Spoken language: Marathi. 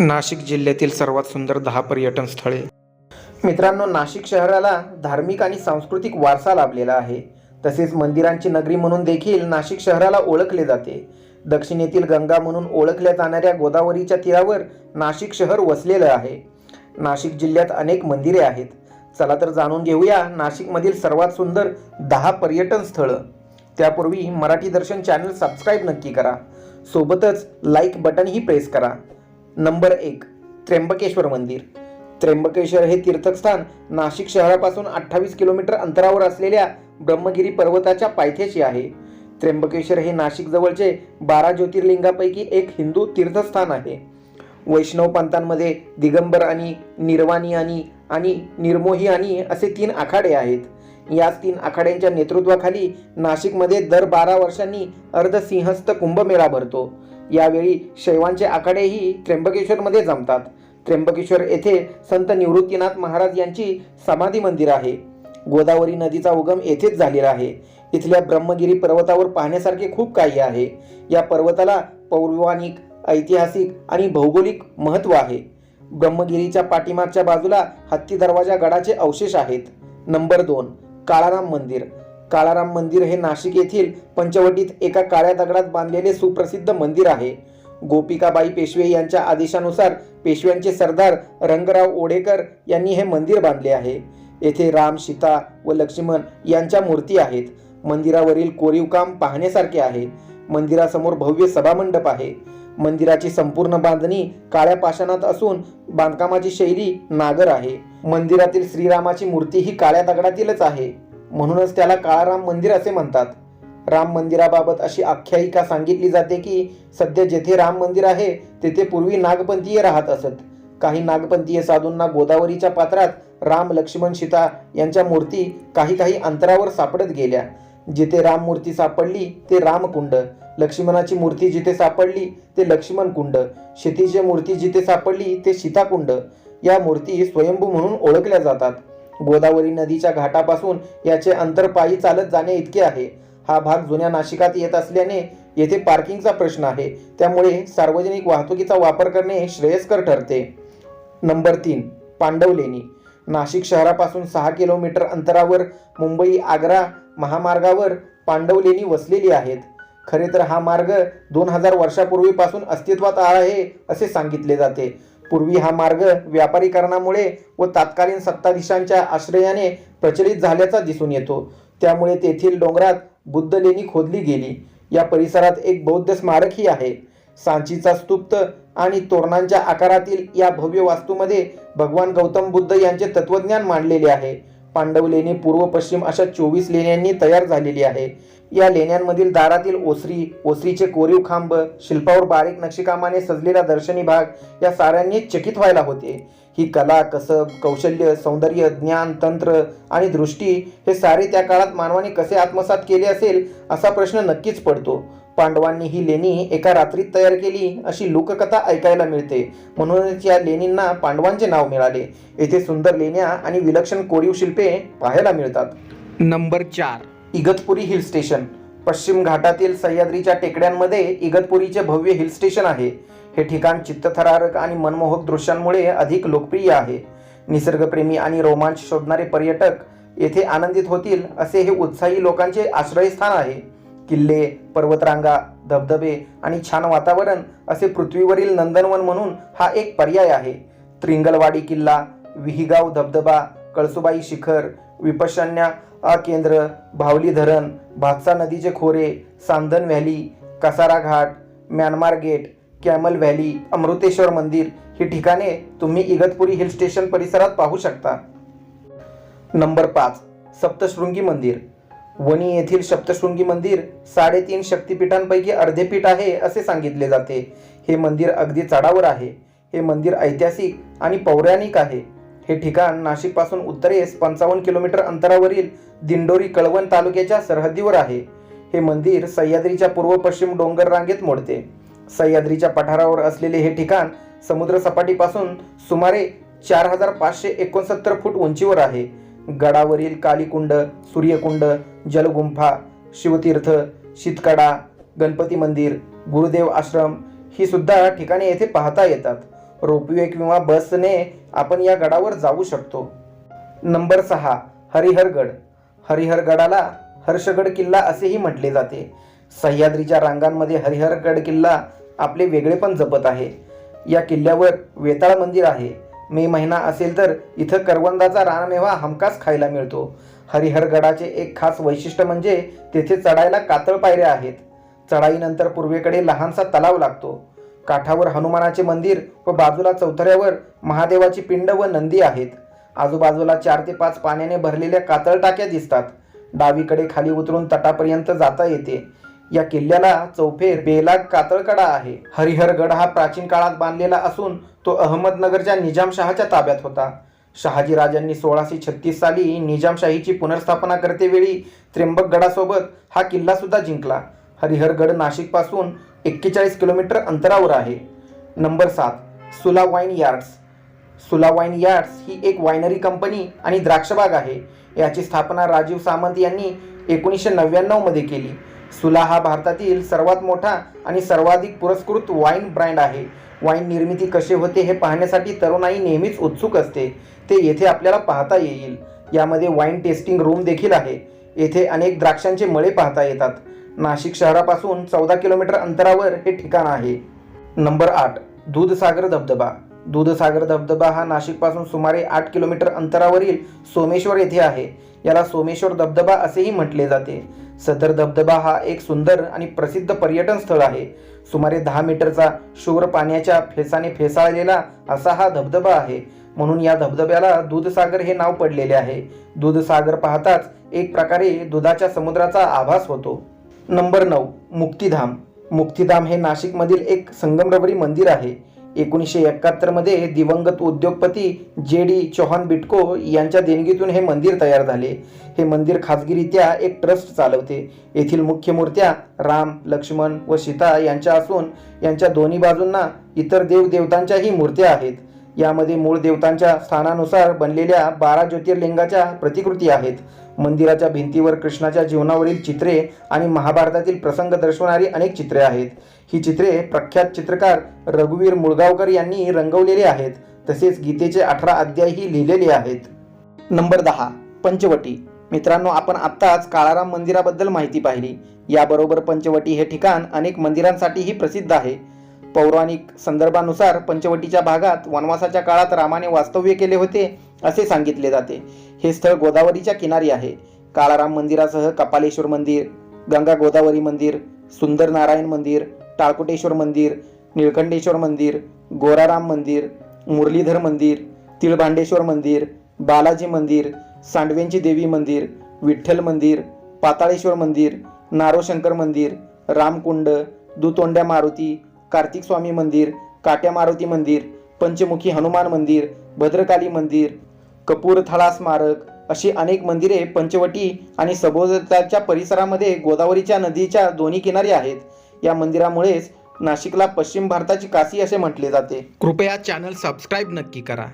नाशिक जिल्ह्यातील सर्वात सुंदर दहा पर्यटन स्थळे. मित्रांनो नाशिक शहराला धार्मिक आणि सांस्कृतिक वारसा लाभलेला आहे. तसेच मंदिरांची नगरी म्हणून देखील नाशिक शहराला ओळखले जाते. दक्षिणेतील गंगा म्हणून ओळखल्या जाणाऱ्या गोदावरीच्या तीरावर नाशिक शहर वसलेलं आहे. नाशिक जिल्ह्यात अनेक मंदिरे आहेत. चला तर जाणून घेऊया नाशिकमधील सर्वात सुंदर दहा पर्यटन स्थळं. त्यापूर्वी मराठी दर्शन चॅनल सबस्क्राईब नक्की करा. सोबतच लाईक बटनही प्रेस करा. नंबर एक त्र्यंबकेश्वर मंदिर. त्र्यंबकेश्वर हे तीर्थस्थान नाशिक शहरापासून अठ्ठावीस किलोमीटर अंतरावर असलेल्या ब्रह्मगिरी पर्वताच्या पायथ्याशी आहे. त्र्यंबकेश्वर हे नाशिक जवळचे बारा ज्योतिर्लिंगापैकी एक हिंदू तीर्थस्थान आहे. वैष्णव पंथांमध्ये दिगंबर आणि निर्वाणी आणि आणि निर्मोही आणि असे तीन आखाडे आहेत. याच तीन आखाड्यांच्या नेतृत्वाखाली नाशिकमध्ये दर बारा वर्षांनी अर्धसिंहस्थ कुंभमेळा भरतो. यावेळी शैवांचे आखाडेही त्र्यंबकेश्वरमध्ये जमतात. त्र्यंबकेश्वर येथे संत निवृत्तीनाथ महाराज यांची समाधी मंदिर आहे. गोदावरी नदीचा उगम येथेच झालेला आहे. इथल्या ब्रह्मगिरी पर्वतावर पाहण्यासारखे खूप काही आहे. या पर्वताला पौराणिक ऐतिहासिक आणि भौगोलिक महत्त्व आहे. ब्रह्मगिरीच्या पाठीमागच्या बाजूला हत्ती दरवाजा गडाचे अवशेष आहेत. नंबर दोन काळाराम मंदिर. काळाराम मंदिर हे नाशिक येथील पंचवटीत एका काळ्या दगडात बांधलेले सुप्रसिद्ध मंदिर आहे. गोपिकाबाई पेशवे यांच्या आदेशानुसार पेशव्यांचे सरदार रंगराव ओढेकर यांनी हे मंदिर बांधले आहे. येथे राम सीता व लक्ष्मण यांच्या मूर्ती आहेत. मंदिरावरील कोरीव काम पाहण्यासारखे आहे. मंदिरासमोर भव्य सभामंडप आहे. मंदिराची संपूर्ण बांधणी काळ्या पाषाणात असून बांधकामाची शैली नागर आहे. मंदिरातील श्रीरामाची मूर्ती ही काळ्या दगडातीलच आहे. म्हणूनच त्याला काळाराम मंदिर असे म्हणतात. राम मंदिराबाबत अशी आख्यायिका सांगितली जाते की सध्या जेथे राम मंदिर आहे तेथे पूर्वी नागपंथीय राहत असत. काही नागपंथीय साधूंना गोदावरीच्या पात्रात राम लक्ष्मण सीता यांच्या मूर्ती काही काही अंतरावर सापडत गेल्या. जिथे राम मूर्ती सापडली ते रामकुंड. लक्ष्मणाची मूर्ती जिथे सापडली ते लक्ष्मण कुंड शेतीची मूर्ती जिथे सापडली ते सीताकुंड. या मूर्ती स्वयंभू म्हणून ओळखल्या जातात. गोदावरी नदीच्या घाटापासून याचे अंतर पायी चालत जाणे इतके आहे. हा भाग जुन्या नाशिकात येत असल्याने येथे पार्किंगचा प्रश्न आहे. त्यामुळे सार्वजनिक वाहतुकीचा वापर करणे श्रेयस्कर ठरते. नंबर तीन पांडवलेणी. नाशिक शहरापासून सहा किलोमीटर अंतरावर मुंबई आग्रा महामार्गावर पांडवलेणी वसलेली आहेत. खरे तर हा मार्ग दोन हजार वर्षापूर्वीपासून अस्तित्वात आहे असे सांगितले जाते. पूर्वी हा मार्ग व्यापारीकरणामुळे व तात्कालीन सत्ताधीशांच्या आश्रयाने प्रचलित झाल्याचा दिसून येतो. त्यामुळे तेथील डोंगरात बुद्ध लेणी खोदली गेली. या परिसरात एक बौद्ध स्मारकही आहे. सांचीचा स्तुप्त आणि तोरणांच्या आकारातील या भव्य वास्तूमध्ये भगवान गौतम बुद्ध यांचे तत्वज्ञान मांडलेले आहे. पांडव लेणी पूर्व पश्चिम अशा चोवीस लेण्यांनी तयार झालेली आहे. या लेण्यांमधील दारातील ओसरी ओसरीचे कोरीव खांब शिल्पावर बारीक नक्षीकामाने सजलेला दर्शनी भाग या साऱ्यांनी चकित व्हायला होते. ही कला कसब कौशल्य सौंदर्य ज्ञान तंत्र आणि दृष्टी हे सारे त्या काळात मानवाने कसे आत्मसात केले असेल असा प्रश्न नक्कीच पडतो. पांडवांनी ही लेणी एका रात्रीत तयार केली अशी लोककथा ऐकायला मिळते. म्हणूनच या लेणींना पांडवांचे नाव मिळाले. येथे सुंदर लेण्या आणि विलक्षण कोरीव शिल्पे पाहायला मिळतात. नंबर चार. Igatpuri hill station. पश्चिम घाटातील सह्याद्रीच्या टेकड्यांमध्ये इगतपुरीचे भव्य हिल स्टेशन आहे. हे ठिकाण चित्तथरारक आणि मनमोहक दृश्यांमुळे अधिक लोकप्रिय आहे. निसर्गप्रेमी आणि रोमांच शोधणारे पर्यटक येथे आनंदित होतील असे हे उत्साही लोकांचे आश्रयस्थान आहे. किल्ले पर्वतरांगा धबधबे आणि छान वातावरण असे पृथ्वीवरील नंदनवन म्हणून हा एक पर्याय आहे. त्रिंगलवाडी किल्ला विहिगाव धबधबा कळसुबाई शिखर विपशन्या केंद्र भावली धरण भातसा नदीचे खोरे Sandhan valley Kasara Ghat Myanmar gate camel valley Amriteshwar मंदिर ही ठिकाणे तुम्ही इगतपुरी हिल स्टेशन परिसरात पाहू शकता. नंबर पाच सप्तशृंगी मंदिर. वणी येथील सप्तशृंगी मंदिर साडेतीन शक्तिपीठांपैकी अर्धे पीठ आहे असे सांगितले जाते. हे मंदिर अगदी चढावर आहे. हे मंदिर ऐतिहासिक आणि पौराणिक आहे. हे ठिकाण नाशिकपासून उत्तरेस पंचावन्न किलोमीटर अंतरावरील दिंडोरी कळवण तालुक्याच्या सरहद्दीवर आहे. हे मंदिर सह्याद्रीच्या पूर्व पश्चिम डोंगर रांगेत मोडते. सह्याद्रीच्या पठारावर असलेले हे ठिकाण समुद्रसपाटीपासून सुमारे चार हजार पाचशे एकोणसत्तर फूट उंचीवर आहे. गडावरील कालीकुंड सूर्यकुंड जलगुंफा शिवतीर्थ शीतकडा गणपती मंदिर गुरुदेव आश्रम ही सुद्धा ठिकाणे येथे पाहता येतात. रोपवे किंवा बसने आपण या गडावर जाऊ शकतो. नंबर सहा हरिहरगड. हरिहरगडाला हर्षगड किल्ला असेही म्हटले जाते. सह्याद्रीच्या रांगांमध्ये हरिहरगड किल्ला आपले वेगळेपण जपत आहे. या किल्ल्यावर वेताळ मंदिर आहे. मे महिना असेल तर इथं करवंदाचा रानमेवा हमखास खायला मिळतो. हरिहरगडाचे एक खास वैशिष्ट्य म्हणजे तेथे चढायला कातळ पायऱ्या आहेत. चढाईनंतर पूर्वेकडे लहानसा तलाव लागतो. काठावर हनुमानाचे मंदिर व बाजूला चौथऱ्यावर महादेवाची पिंड व नंदी आहेत. आजूबाजूला चार ते पाच पाण्याने भरलेल्या कातळ टाक्या दिसतात. डावीकडे खाली उतरून तटापर्यंत जाता येते. या किल्ल्याला चौफेर बेलाग कातळकडा आहे. हरिहरगड हा प्राचीन काळात बांधलेला असून तो अहमदनगरच्या निजामशहाच्या ताब्यात होता. शहाजी राजांनी सोळाशे छत्तीस साली निजामशाहीची पुनर्स्थापना करतेवेळी त्र्यंबकगडासोबत हा किल्लासुद्धा जिंकला. हरिहरगड नाशिकपासून एक्केचाळीस किलोमीटर अंतरावर आहे. नंबर सात Sula wine yards. Sula wine yards ही एक वायनरी कंपनी आणि द्राक्षबाग आहे. याची स्थापना राजीव सामंत यांनी एकोणीसशे नव्याण्णवमध्ये केली. सुला हा भारतातील सर्वात मोठा आणि सर्वाधिक पुरस्कृत वाईन ब्रँड आहे. वाईन निर्मिती कशी होते हे पाहण्यासाठी तरुणाई नेहमीच उत्सुक असते. ते येथे आपल्याला पाहता येईल. यामध्ये वाईन टेस्टिंग रूम देखील आहे. येथे अनेक द्राक्षांचे मळे पाहता येतात. नाशिक शहरापासून चौदा किलोमीटर अंतरावर हे ठिकाण आहे. नंबर आठ दूधसागर धबधबा. दूधसागर धबधबा हा नाशिकपासून सुमारे आठ किलोमीटर अंतरावरील सोमेश्वर येथे आहे. याला सोमेश्वर धबधबा असेही म्हटले जाते. सदर धबधबा हा एक सुंदर आणि प्रसिद्ध पर्यटन स्थळ आहे. सुमारे दहा मीटरचा शुभ्र पाण्याच्या फेसाने फेसाळलेला असा हा धबधबा आहे. म्हणून या धबधब्याला दूधसागर हे नाव पडलेले आहे. दूधसागर पाहताच एक प्रकारे दुधाच्या समुद्राचा आभास होतो. नंबर नऊ मुक्तिधाम. मुक्तिधाम हे नाशिकमधील एक संगमरवरी मंदिर आहे. एकोणीसशे एकाहत्तरमध्ये दिवंगत उद्योगपती जे डी चौहान बिटको यांच्या देणगीतून हे मंदिर तयार झाले. हे मंदिर खाजगीरित्या एक ट्रस्ट चालवते. येथील मुख्य मूर्त्या राम लक्ष्मण व सीता यांच्या असून यांच्या दोन्ही बाजूंना इतर देवदेवतांच्याही मूर्त्या आहेत. यामध्ये मूळ देवतांच्या स्थानानुसार बनलेल्या बारा ज्योतिर्लिंगाच्या प्रतिकृती आहेत. मंदिराच्या भिंतीवर कृष्णाच्या जीवनावरील चित्रे आणि महाभारतातील प्रसंग दर्शवणारी अनेक चित्रे आहेत. ही चित्रे प्रख्यात चित्रकार रघुवीर मुळगावकर यांनी रंगवलेली आहेत. तसेच गीतेचे अठरा अध्यायही लिहिलेले आहेत. नंबर दहा पंचवटी. मित्रांनो आपण आत्ताच काळाराम मंदिराबद्दल माहिती पाहिली. याबरोबर पंचवटी हे ठिकाण अनेक मंदिरांसाठीही प्रसिद्ध आहे. पौराणिक संदर्भानुसार पंचवटीच्या भागात वनवासाच्या काळात रामाने वास्तव्य केले होते असे सांगितले जाते. हे स्थळ गोदावरीच्या किनारी आहे. काळाराम मंदिरासह कपालेश्वर मंदिर गंगा गोदावरी मंदिर सुंदर नारायण मंदिर टाळकोटेश्वर मंदिर निळकंठेश्वर मंदिर गोराराम मंदिर मुरलीधर मंदिर तिळभांडेश्वर मंदिर बालाजी मंदिर सांडवेंची देवी मंदिर विठ्ठल मंदिर पाताळेश्वर मंदिर नारोशंकर मंदिर रामकुंड दुतोंड्या मारुती कार्तिक स्वामी मंदिर काट्या मारुती मंदिर पंचमुखी हनुमान मंदिर भद्रकाली मंदिर कपूरथळा स्मारक अशी अनेक मंदिरे पंचवटी आणि सभोवतालच्या परिसरामध्ये गोदावरीच्या नदीच्या दोन्ही किनारी आहेत. या मंदिरामुळेच नाशिकला पश्चिम भारताची काशी असे म्हटले जाते. कृपया चॅनल सबस्क्राईब नक्की करा.